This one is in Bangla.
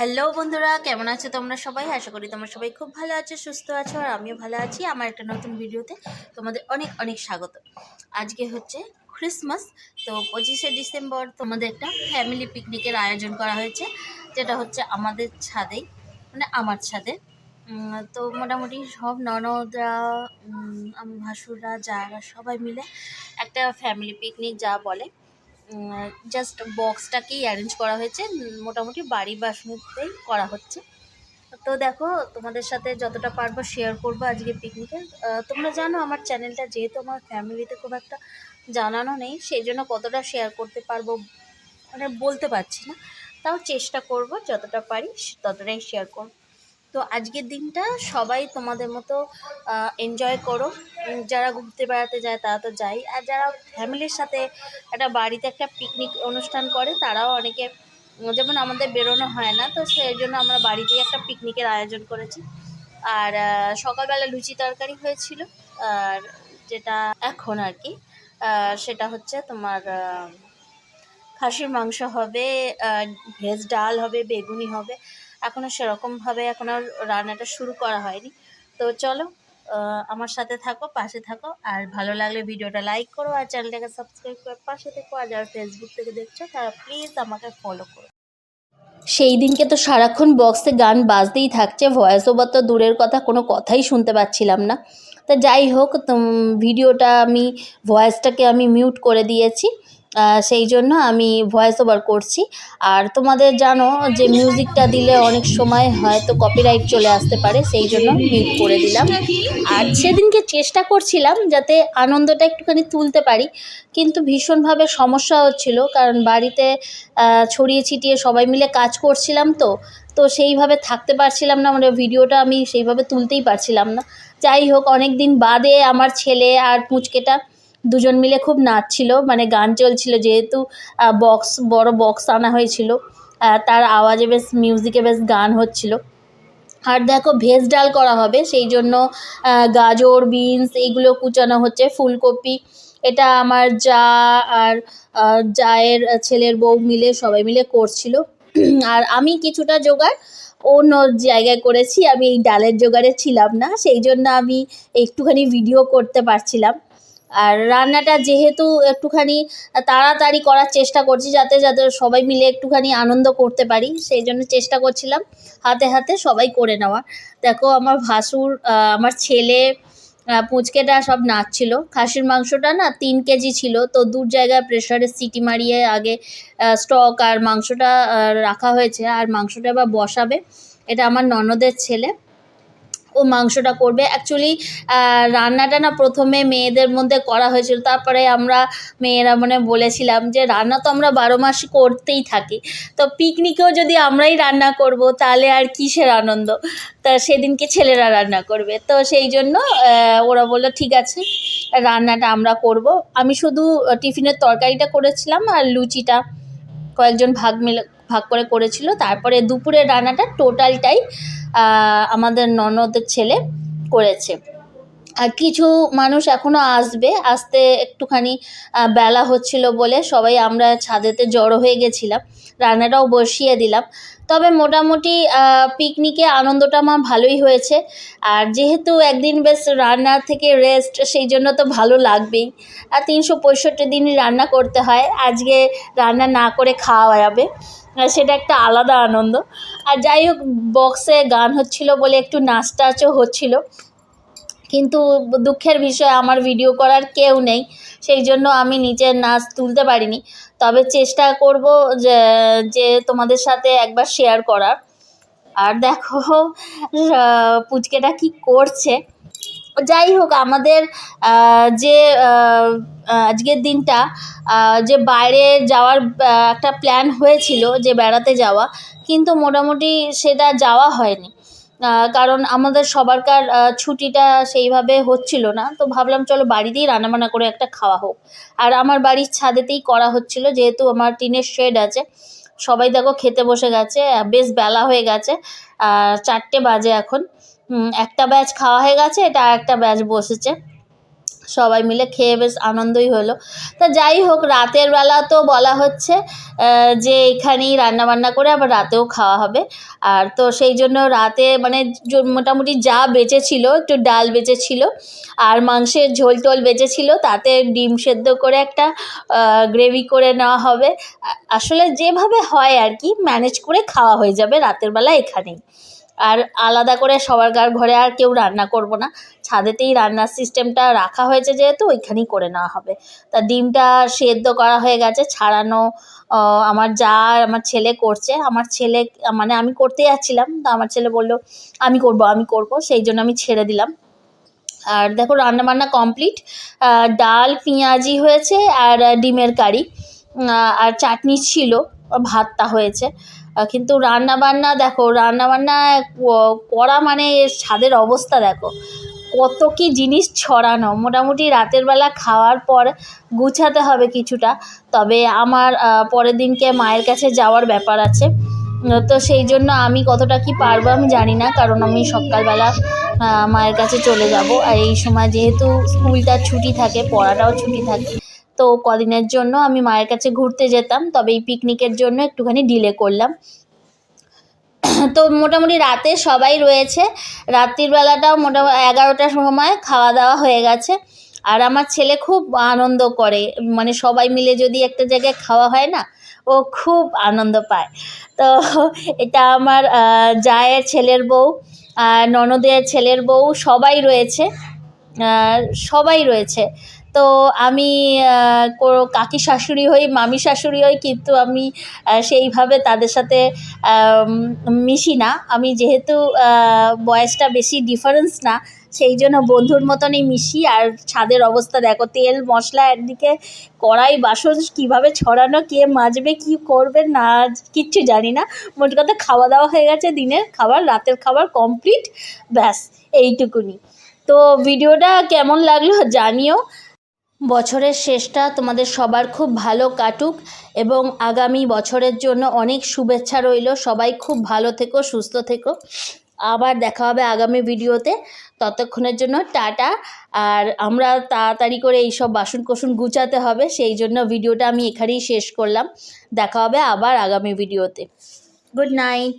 হ্যালো বন্ধুরা, কেমন আছো তোমরা সবাই? আশা করি তোমরা সবাই খুব ভালো আছো, সুস্থ আছো, আর আমিও ভালো আছি। আমার একটা নতুন ভিডিওতে তোমাদের অনেক অনেক স্বাগত। আজকে হচ্ছে ক্রিসমাস তো পঁচিশে ডিসেম্বর তোমাদের একটা ফ্যামিলি পিকনিকের আয়োজন করা হয়েছে, যেটা হচ্ছে আমাদের ছাদেই মানে আমার ছাদে। তো মোটামুটি সব ননদরা ভাসুররা, যারা সবাই মিলে একটা ফ্যামিলি পিকনিক যা বলে। জাস্ট বক্সটাকেই অ্যারেঞ্জ করা হয়েছে। মোটামুটি বাড়ি বাসনতেই করা হচ্ছে। তো দেখো, তোমাদের সাথে যতটা পারব শেয়ার করব আজকে পিকনিকে তোমরা জানো আমার চ্যানেলটা যেহেতু আমার ফ্যামিলিতে খুব একটা জানানো নেই, সেই জন্য কতটা শেয়ার করতে পারব মানে বলতে পারছি না। তাও চেষ্টা করব, যতটা পারি ততটাই শেয়ার করব। তো আজকের দিনটা সবাই তোমাদের মতো এনজয় করো। যারা ঘুরতে বেড়াতে যায় তারা তো যায়। আর যারা ফ্যামিলির সাথে একটা বাড়িতে একটা পিকনিক অনুষ্ঠান করে, তারাও অনেকে, যেমন আমাদের বেরোনো হয় না, তো সেই জন্য আমরা বাড়িতেই একটা পিকনিকের আয়োজন করেছি। আর সকালবেলা লুচি তরকারি হয়েছিল, আর যেটা এখন আর কি সেটা হচ্ছে তোমার খাসির মাংস হবে ভেজ ডাল হবে, বেগুনি হবে। এখনও সেরকমভাবে এখন আর রান্নাটা শুরু করা হয়নি। তো চলো আমার সাথে থাকো, পাশে থাকো, আর ভালো লাগলে ভিডিওটা লাইক করো, আর চ্যানেলটাকে সাবস্ক্রাইব করে পাশে থেকো, আর যারা ফেসবুক থেকে দেখছ, তারা প্লিজ আমাকে ফলো করো। সেই দিনকে তো সারাক্ষণ বক্সে গান বাজতেই থাকছে ভয়েস ওভার তো দূরের কথা, কোনো কথাই শুনতে পাচ্ছিলাম না। তা যাই হোক ভিডিওটা আমি ভয়েসটাকে আমি মিউট করে দিয়েছি। সেই জন্য আমি ভয়েস ওভার করছি। আর তোমাদের জানো যে মিউজিকটা দিলে অনেক সময় হয়তো কপিরাইট চলে আসতে পারে, সেই জন্য মিউট করে দিলাম। আর সেদিনকে চেষ্টা করছিলাম যাতে আনন্দটা একটুখানি তুলতে পারি, কিন্তু ভীষণভাবে সমস্যা হচ্ছিল, কারণ বাড়িতে ছড়িয়ে ছিটিয়ে সবাই মিলে কাজ করছিলাম তো তো সেইভাবে থাকতে পারছিলাম না মানে ভিডিওটা আমি সেইভাবে তুলতেই পারছিলাম না। যাই হোক অনেক দিন বাদে আমার ছেলে আর পুচকেটা দুজন মিলে খুব নাচছিল মানে গান চলছিল যেহেতু বক্স বড় বক্স আনা হয়েছিল তার আওয়াজে বেশ মিউজিকে বেশ গান হচ্ছিল। আর দেখো ভেজ ডাল করা হবে, সেই জন্য গাজর বিনস এগুলো কুচানো হচ্ছে, ফুলকপি। এটা আমার যা আর জায়ের ছেলের বউ মিলে, সবাই মিলে করছিল। আর আমি কিছুটা জোগাড় অন্য জায়গায় করেছি, আমি এই ডালের জোগাড়ে ছিলাম না, সেই জন্য আমি একটুখানি ভিডিও করতে পারছিলাম। আর রান্নাটা যেহেতু একটুখানি তাড়াতাড়ি করার চেষ্টা করছি যাতে যাতে সবাই মিলে একটুখানি আনন্দ করতে পারি, সেই জন্য চেষ্টা করছিলাম হাতে হাতে সবাই করে নেওয়া। দেখো আমার ভাসুর আমার ছেলে পুচকেটা সব নাচছিল। খাসির মাংসটা না তিন কেজি ছিল, তো দূর জায়গায় প্রেশারে সিটি মারিয়ে আগে স্টক আর মাংসটা রাখা হয়েছে। আর মাংসটা এবার বসাবে। এটা আমার ননদের ছেলে। ও মাংসটা করবে। অ্যাকচুয়ালি রান্নাটা না প্রথমে মেয়েদের মধ্যে করা হয়েছিল। তারপরে আমরা মেয়েরা মানে বলেছিলাম যে, রান্না তো আমরা বারো মাস করতেই থাকি। তো পিকনিকেও যদি আমরাই রান্না করব, তাহলে আর কিসের আনন্দ? তা সেদিনকে ছেলেরা রান্না করবে। তো সেই জন্য ওরা বলল, ঠিক আছে, রান্নাটা আমরা করব। আমি শুধু টিফিনের তরকারিটা করেছিলাম আর লুচিটা। কয়েকজন ভাগ মিলে ভাগ করে করেছিল। তারপরে দুপুরের রান্নাটা টোটালটাই আমাদের ননদের ছেলে করেছে। আর কিছু মানুষ এখনও আসবে, আসতে একটুখানি বেলা হচ্ছিল বলে সবাই আমরা ছাদেতে জড়ো হয়ে গেছিলাম। রান্নাটাও বসিয়ে দিলাম। তবে মোটামুটি পিকনিকে আনন্দটা আমার ভালোই হয়েছে। আর যেহেতু একদিন বেশ রান্না থেকে রেস্ট সেই জন্য তো ভালো লাগবেই। আর তিনশো পঁয়ষট্টি দিনই রান্না করতে হয়, আজকে রান্না না করে খাওয়া যাবে। সেটা একটা আলাদা আনন্দ। আর যাই হোক বক্সে গান হচ্ছিল বলে একটু নাচ টাচও হচ্ছিল। কিন্তু দুঃখের বিষয়, আমার ভিডিও করার কেউ নেই। সেই জন্য আমি নিজের নাচ তুলতে পারিনি। তবে চেষ্টা করব যে যে তোমাদের সাথে একবার শেয়ার করার। আর দেখো পুচকেটা কি করছে। যাই হোক, আমাদের যে আজকের দিনটা যে বাইরে যাওয়ার একটা প্ল্যান হয়েছিল যে বেড়াতে যাওয়া। কিন্তু মোটামুটি সেটা যাওয়া হয়নি। কারণ আমাদের সবারকার ছুটিটা সেইভাবে হচ্ছিল না। তো ভাবলাম চলো বাড়িতেই রান্নাবান্না করে একটা খাওয়া হোক। আর আমার বাড়ির ছাদেতেই করা হচ্ছিল, যেহেতু আমার টিনের শেড আছে। সবাই দেখো খেতে বসে গেছে বেশ বেলা হয়ে গেছে চারটে বাজে এখন। একটা ব্যাচ খাওয়া হয়ে গেছে, এটা আর একটা ব্যাচ বসেছে। সবাই মিলে খেয়ে বেশ আনন্দই হলো। তা যাই হোক, রাতের বেলা তো বলা হচ্ছে যে এখানেই রান্নাবান্না করে আবার রাতেও খাওয়া হবে। আর তো সেই জন্য রাতে মানে মোটামুটি যা বেঁচেছিল, একটু ডাল বেঁচেছিল আর মাংসের ঝোল টোল বেঁচেছিল, তাতে ডিম সেদ্ধ করে একটা গ্রেভি করে নেওয়া হবে। আসলে যেভাবে হয় আর কি, ম্যানেজ করে খাওয়া হয়ে যাবে রাতের বেলা এখানেই। আর আলাদা করে সবার ঘরে আর কেউ রান্না করব না। ছাদেতেই রান্নার সিস্টেমটা রাখা হয়েছে যেহেতু, ওইখানেই করে নেওয়া হবে। তা ডিমটা সেদ্ধ করা হয়ে গেছে, ছাড়ানো আমার যা আমার ছেলে করছে, আমার ছেলে মানে আমি করতে যাচ্ছিলাম, তো আমার ছেলে বলল, আমি করব আমি করব। সেই জন্য আমি ছেড়ে দিলাম। আর দেখো রান্না বান্না কমপ্লিট ডাল, পেঁয়াজি হয়েছে আর ডিমের কারি। আর চাটনি ছিল, ভাতটা হয়েছে। কিন্তু রান্না বান্না দেখো রান্না বান্না করা মানে ছাদের অবস্থা, দেখো। কত কি জিনিস ছড়ানো। মোটামুটি রাতের বেলা খাওয়ার পর গুছাতে হবে কিছুটা। তবে আমার পরের দিনকে মায়ের কাছে যাওয়ার ব্যাপার আছে। তো সেই জন্য আমি কতটা কি পারব আমি জানি না, কারণ আমি সকালবেলা মায়ের কাছে চলে যাব। আর এই সময় যেহেতু স্কুলটা ছুটি থাকে, পড়াটাও ছুটি থাকে। তো কদিনের জন্য আমি মায়ের কাছে ঘুরতে যেতাম, তবে এই পিকনিকের জন্য একটুখানি ডিলে করলাম। তো মোটামুটি রাতে সবাই রয়েছে। রাত্রির বেলাটাও মোটামুটি এগারোটার সময় খাওয়া দাওয়া হয়ে গেছে। আর আমার ছেলে খুব আনন্দ করে। মানে সবাই মিলে যদি একটা জায়গায় খাওয়া হয় না, ও খুব আনন্দ পায়। তো এটা আমার জায়ের ছেলের বউ আর ননদের ছেলের বউ সবাই রয়েছে। সবাই রয়েছে। তো আমি কাকি শাশুড়ি হই, মামি শাশুড়ি হই, কিন্তু আমি সেইভাবে তাদের সাথে মিশি না। আমি যেহেতু বয়সটা বেশি ডিফারেন্স না, সেই জন্য বন্ধুর মতনই মিশি। আর ছাদের অবস্থা দেখো, তেল, মশলা, একদিকে কড়াই, বাসন, কীভাবে ছড়ানো, কে মাজবে, কী করবে, না, কিচ্ছু জানি না। মোট কথা খাওয়া দাওয়া হয়ে গেছে, দিনের খাবার, রাতের খাবার কমপ্লিট ব্যাস, এইটুকুনি। তো ভিডিওটা কেমন লাগল জানিও। বছরের শেষটা তোমাদের সবার খুব ভালো কাটুক এবং আগামী বছরের জন্য অনেক শুভেচ্ছা রইল। সবাই খুব ভালো থেকো, সুস্থ থেকো। আবার দেখা হবে আগামী ভিডিওতে। ততক্ষণের জন্য টাটা। আর আমরা তাড়াতাড়ি করে এইসব বাসন কোসন গুছাতে হবে, সেই জন্য ভিডিওটা আমি এখানেই শেষ করলাম। দেখা হবে আবার আগামী ভিডিওতে। Good night.